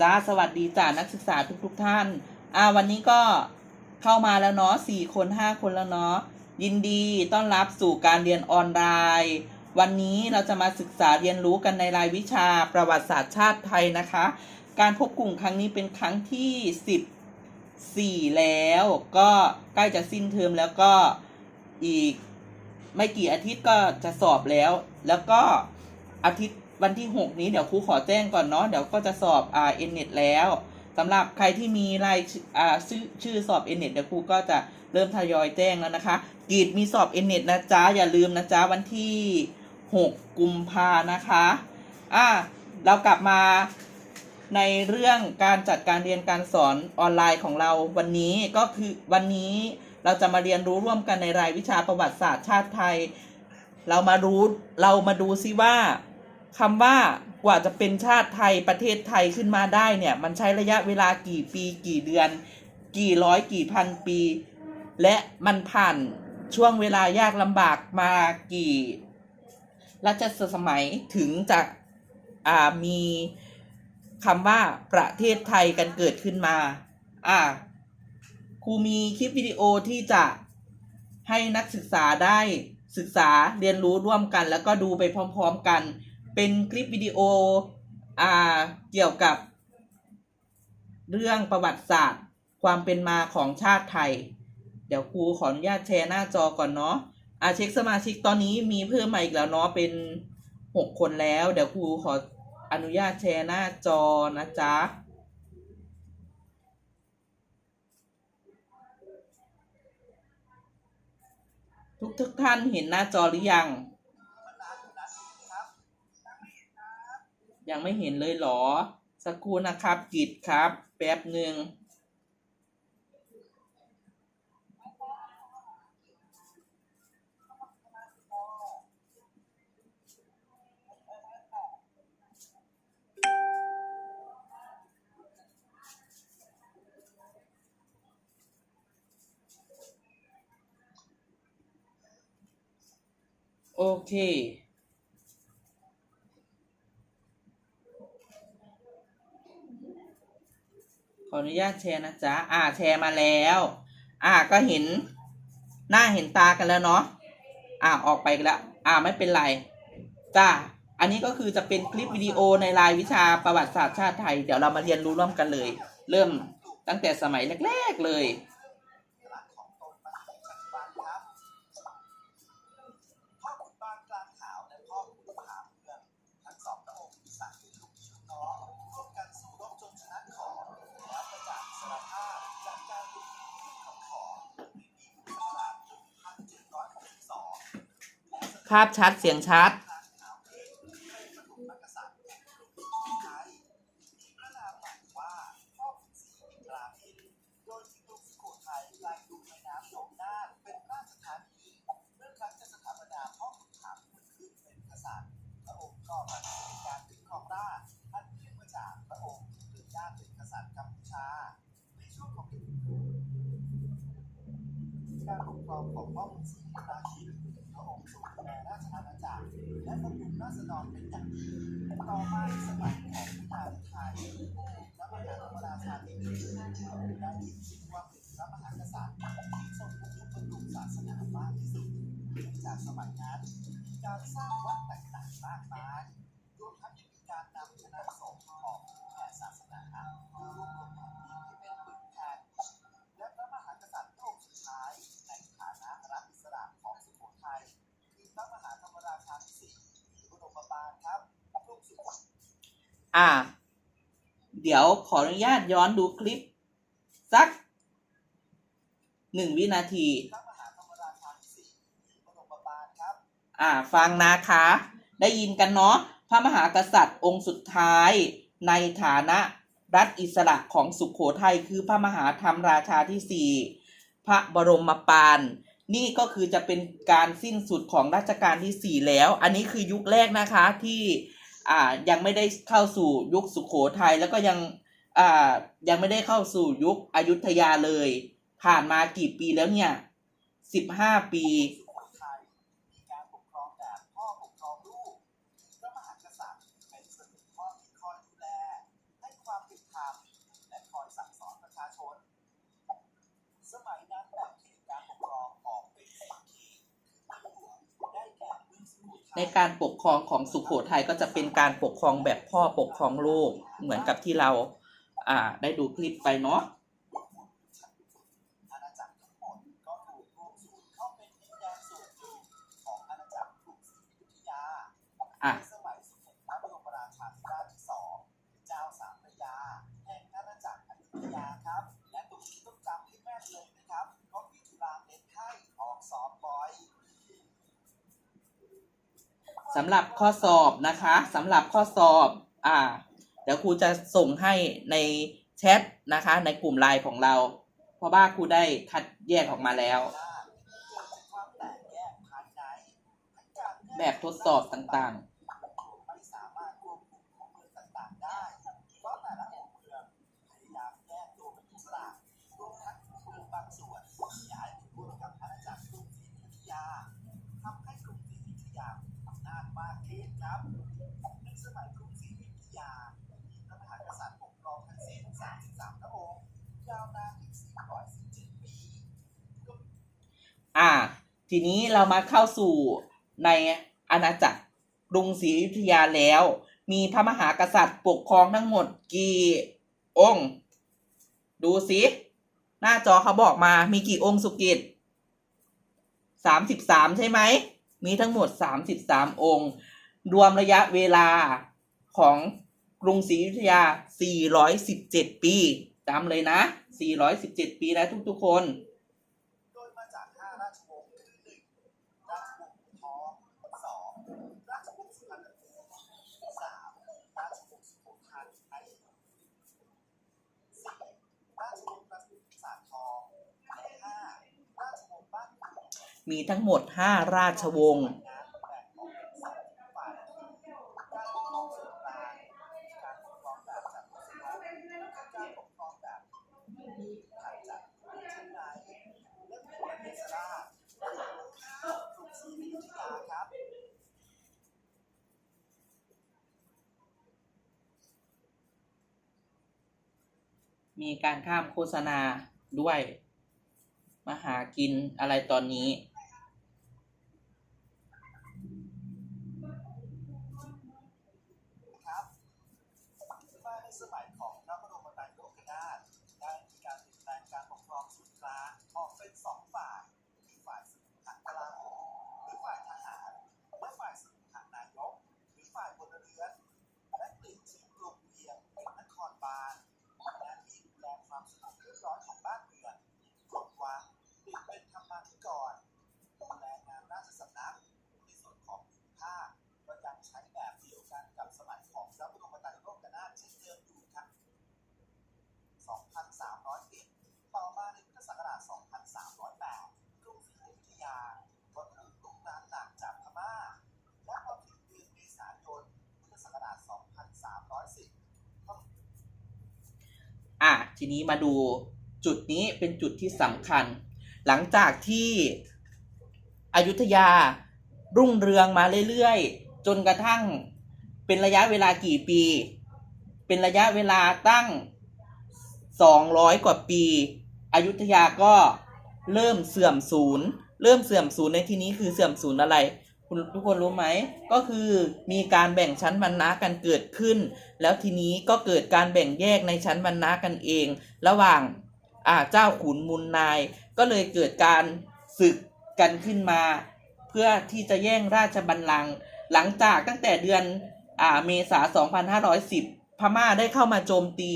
จ้าสวัสดีจ้านักศึกษาทุกทุกท่าน อ่าวันนี้ก็เข้ามาแล้วเนาะสี่คนห้าคนแล้วเนาะยินดีต้อนรับสู่การเรียนออนไลน์ วันนี้เราจะมาศึกษาเรียนรู้กันในรายวิชาประวัติศาสตร์ชาติไทยนะคะ การพบกลุ่มครั้งนี้เป็นครั้งที่สิบสี่แล้ว ก็ใกล้จะสิ้นเทอมแล้วก็อีกไม่กี่อาทิตย์ก็จะสอบแล้ว แล้วก็อาทิตย์ วันที่ 6 นี้เดี๋ยวครูขอแจ้งก่อนเนาะเดี๋ยวก็จะสอบอ่าเอ็นเน็ตแล้วสำหรับใครที่มีรายชื่ออ่าชื่อชื่อสอบเอ็นเน็ตเดี๋ยวครูก็จะเริ่มทยอยแจ้งแล้วนะคะกีดมีสอบเอ็นเน็ตนะจ๊ะอย่าลืมนะจ๊ะวันที่ 6 กุมภานะคะอะเรากลับมาในเรื่องการจัดการเรียนการสอนออนไลน์ของเราวันนี้ก็คือวันนี้เราจะมาเรียนรู้ร่วมกันในรายวิชาประวัติศาสตร์ชาติไทย เรามารู้เรามาดูซิว่า คำว่ากว่าจะเป็นชาติไทยประเทศไทยขึ้นมาได้เนี่ย มันใช้ระยะเวลากี่ปีกี่เดือน กี่ร้อยกี่พันปี และมันผ่านช่วงเวลายากลำบากมากี่รัชสมัยถึงจะอ่ามีคำว่าประเทศไทยกันเกิดขึ้นมา อ่าครูมีคลิปวิดีโอที่จะให้นักศึกษาได้ศึกษาเรียนรู้ร่วมกัน แล้วก็ดูไปพร้อม ๆ กัน เป็นคลิปวิดีโออ่าเกี่ยวกับ เรื่องประวัติศาสตร์ ความเป็นมาของชาติไทย เดี๋ยวครูขออนุญาตแชร์หน้าจอก่อนเนาะอ่าเช็คสมาชิกตอนนี้มีเพิ่มมาอีกแล้วเนาะเป็นหกคนแล้ว เดี๋ยวครูขออนุญาตแชร์หน้าจอนะจ๊ะทุกทุกท่านเห็นหน้าจอหรือยัง ยังไม่เห็นเลยหรอ สักครู่นะครับกิจครับ แป๊บหนึ่งโอเค ขออนุญาตแชร์นะจ๊ะ อ่า แชร์มาแล้ว อ่า ก็เห็น หน้าเห็นตากันแล้วเนาะ อ่า ออกไปแล้ว อ่า ไม่เป็นไร จ้า อันนี้ก็คือจะเป็นคลิปวิดีโอในรายวิชาประวัติศาสตร์ชาติไทย เดี๋ยวเรามาเรียนรู้ร่วมกันเลย เริ่มตั้งแต่สมัยแรก ๆ เลย ภาพชัดเสียงชัด และบำรุงราษฎรเป็นอย่างดีต่อมาในสมัยของพระยาไทยพระมหาธรรมราชาธิบดีได้ยินชื่อว่าเป็นพระมหากษัตริย์ที่ทรงประยุกต์บำรุงศาสนามากที่สุดเนื่องจากสมัยนั้นการสร้างวัดต่างๆมากมาย อ่า เดี๋ยวขออนุญาตย้อนดูคลิป สักหนึ่งวินาที อ่า ฟังนะคะ ได้ยินกันเนาะ พระมหากษัตริย์องค์สุดท้ายในฐานะรัฐอิสระของสุขโขทัยคือพระมหาธรรมราชาที่สี่พระบรมปานนี่ก็คือจะเป็นการสิ้นสุดของรัชกาลที่สี่แล้ว อันนี้คือยุคแรกนะคะที่ อ่ายังไม่ได้เข้าสู่ยุคสุขโขทัยแล้วก็ยังอ่ายังไม่ได้เข้าสู่ยุคอยุธยาเลย ผ่านมากี่ปีแล้วเนี่ยสิบห้าปี สุโขทัยมีการปกครองแบบพ่อปกครองลูกพระมหากษัตริย์เป็นเสมือนพ่อที่คอยดูแล ให้ความเป็นธรรม ในการปกครองของสุขโขทัยก็จะเป็นการปกครองแบบพ่อปกครองลูกเหมือนกับที่เราอ่าได้ดูคลิปไปเนาะ อาณาจักรทั้งหมดก็ถูกรวมศูนย์เข้าเป็นดินแดนส่วนหนึ่งของอาณาจักรกรุงศรีอยุธยา อะ ในสมัยสมเด็จพระบรมราชาธิราชที่สองเจ้าสามพระยา แห่งอาณาจักรอยุธยาครับ และตรงนี้ต้องจำให้แม่นเลยนะครับเพราะพี่จุฬาเน้นให้ออกสอบบ่อย สำหรับข้อสอบนะคะสำหรับข้อสอบอ่าเดี๋ยวครูจะส่งให้ในแชทนะคะ ในกลุ่มไลน์ของเรา เพราะว่าครูได้คัดแยกออกมาแล้วเกิดจากความแตกแยกภายในทั้งการแยกแบบทดสอบต่างไม่สามารถควบคุมของเมืองต่างๆได้ เพราะแต่ละองค์เมืองพยายามแยกตัวเป็นอิสระรวมทั้งเมืองบางส่วนย้ายไปร่วมกับอาณาจักรกรุงศรีอยุธยาทำให้กรุงศรีอยุธยามีอำนาจมากขึ้นครับ ในสมัยกรุงศรีอยุธยา มีพระมหากษัตริย์ปกครองทั้งสิ้น 33 พระองค์ ยาวนานถึง 417 ปี ๆ อ่า ทีนี้เรามาเข้าสู่ในอาณาจักรกรุงศรีอยุธยาแล้ว มีพระมหากษัตริย์ปกครองทั้งหมดกี่องค์ ดูสิหน้าจอเขาบอกมามีกี่องค์สุกิตสามสิบสามใช่ไหม มีทั้งหมดสามสิบสามองค์ รวมระยะเวลาของกรุงศรีอยุธยา 417 ปีจำเลยนะ 417 ปีนะทุกๆคน บถัดจากชั้นในและมีประเทศราชกรุงศรีอยุธยาครับมีการข้ามโฆษณาด้วย มาหากินอะไรตอนนี้ ครับมาในสมัยของพระบรมไตรโลกนาถได้มีการเปลี่ยนแปลงการปกครองส่วนกลางออกเป็นสองฝ่ายคือฝ่ายสมุทรกลาโหมหรือฝ่ายทหาร และฝ่ายสมุทรนายก หรือฝ่ายพลเรือน และเปลี่ยนชื่อกรุงเวียงเป็นนครบาลหน้าที่ดูแลความสงบเรียบร้อยของบ้านเมืองกรมวังเปลี่ยนเป็นธรรมาธิการดูแลงานราชสำนัก ในส่วนของภูมิภาคก็ยังใช้แบบเดียวกันกับสมัยของพระบรมไตรโลกนาถเช่นเดิมอยู่ครับ 2,301ต่อมาในพุทธศักราช 2,308 กรุงศรีอยุธยาก็ถูกลุกรานหนักจากพม่า และพอถึงเดือนเมษายน พุทธศักราช 2,310 ก็ อะ ทีนี้มาดูจุดนี้เป็นจุดที่สำคัญ หลังจากที่อยุธยารุ่งเรืองมาเรื่อยๆ จนกระทั่งเป็นระยะเวลากี่ปี เป็นระยะเวลาตั้ง 200 กว่าปี อยุธยาก็เริ่มเสื่อมสูญเริ่มเสื่อมสูญในที่นี้คือเสื่อมสูญอะไร คุณทุกคนรู้ไหม ก็คือมีการแบ่งชั้นวรรณะกันเกิดขึ้น แล้วทีนี้ก็เกิดการแบ่งแยกในชั้นวรรณะกันเอง ระหว่างอ่าเจ้าขุนมูลนาย ก็เลยเกิดการศึกกันขึ้นมา เพื่อที่จะแย่งราชบัลลังก์หลังจากตั้งแต่เดือนอ่าเมษา 2510 พม่าได้เข้ามาโจมตี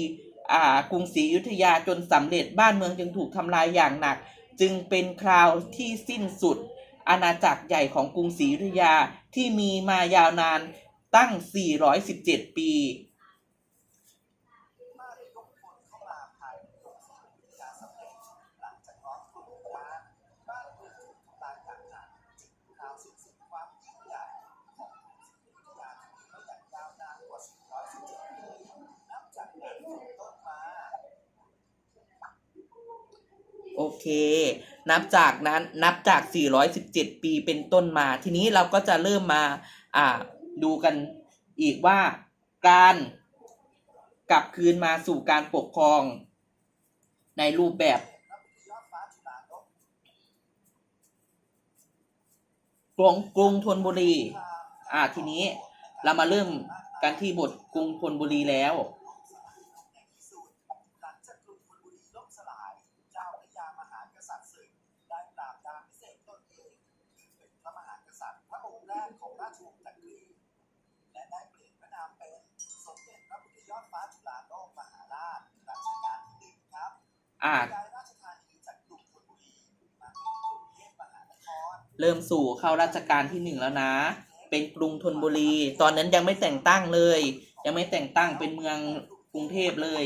อ่ากรุงศรีอยุธยาจนสำเร็จบ้านเมืองจึงถูกทำลายอย่างหนัก จึงเป็นคราวที่สิ้นสุด อาณาจักรใหญ่ของกรุงศรีอยุธยาที่มีมายาวนานตั้ง 417 ปี โอเค นับจากนั้นนับจาก 417 ปีเป็นต้นมา ทีนี้เราก็จะเริ่มมาอ่าดูกันอีกว่าการกลับคืนมาสู่การปกครองในรูปแบบกรุงกรุงธนบุรี อ่าทีนี้เรามาเริ่มกันที่บทกรุงธนบุรีแล้วานของราชวงศ์จักรีและได้เปลี่ยนพระนามเป็นสมเด็จพระพุทธยอดฟ้าจุฬาโลกมหาราชรัชกาลที่หนึ่งครับอาย้ราชธานีจากกรุงธนบุรีมาเป็นกรุงเทพมหานครเริ่มสู่เข้าราชการที่หนึ่งแล้วนะ เป็นกรุงธนบุรี ตอนนั้นยังไม่แต่งตั้งเลย ยังไม่แต่งตั้งเป็นเมืองกรุงเทพเลย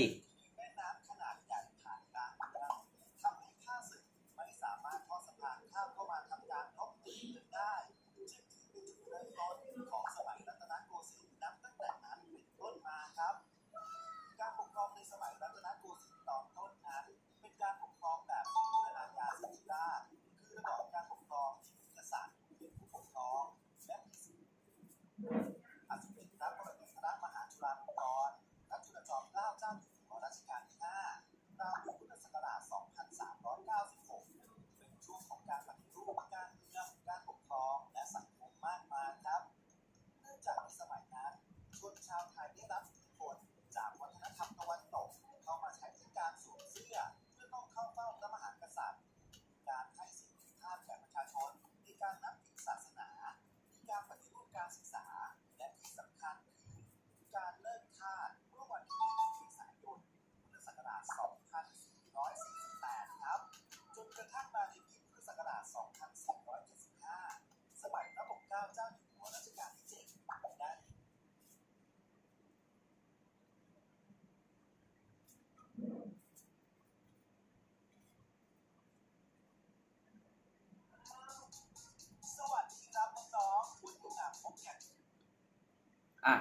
่ะ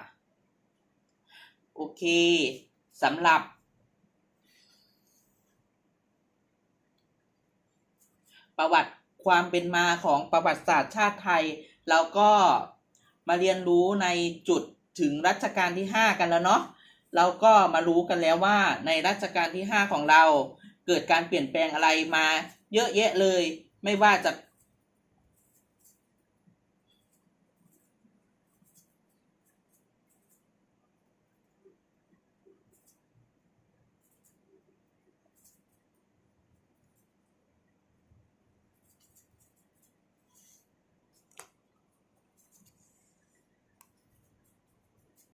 โอเคสำหรับ ประวัติความเป็นมาของประวัติศาสตร์ชาติไทย เราก็มาเรียนรู้ในจุดถึงรัชกาลที่ 5 กันแล้วเนาะเราก็มารู้กันแล้วว่าในรัชกาลที่ 5 ของเรา เกิดการเปลี่ยนแปลงอะไรมา เยอะแยะเลย ไม่ว่าจะ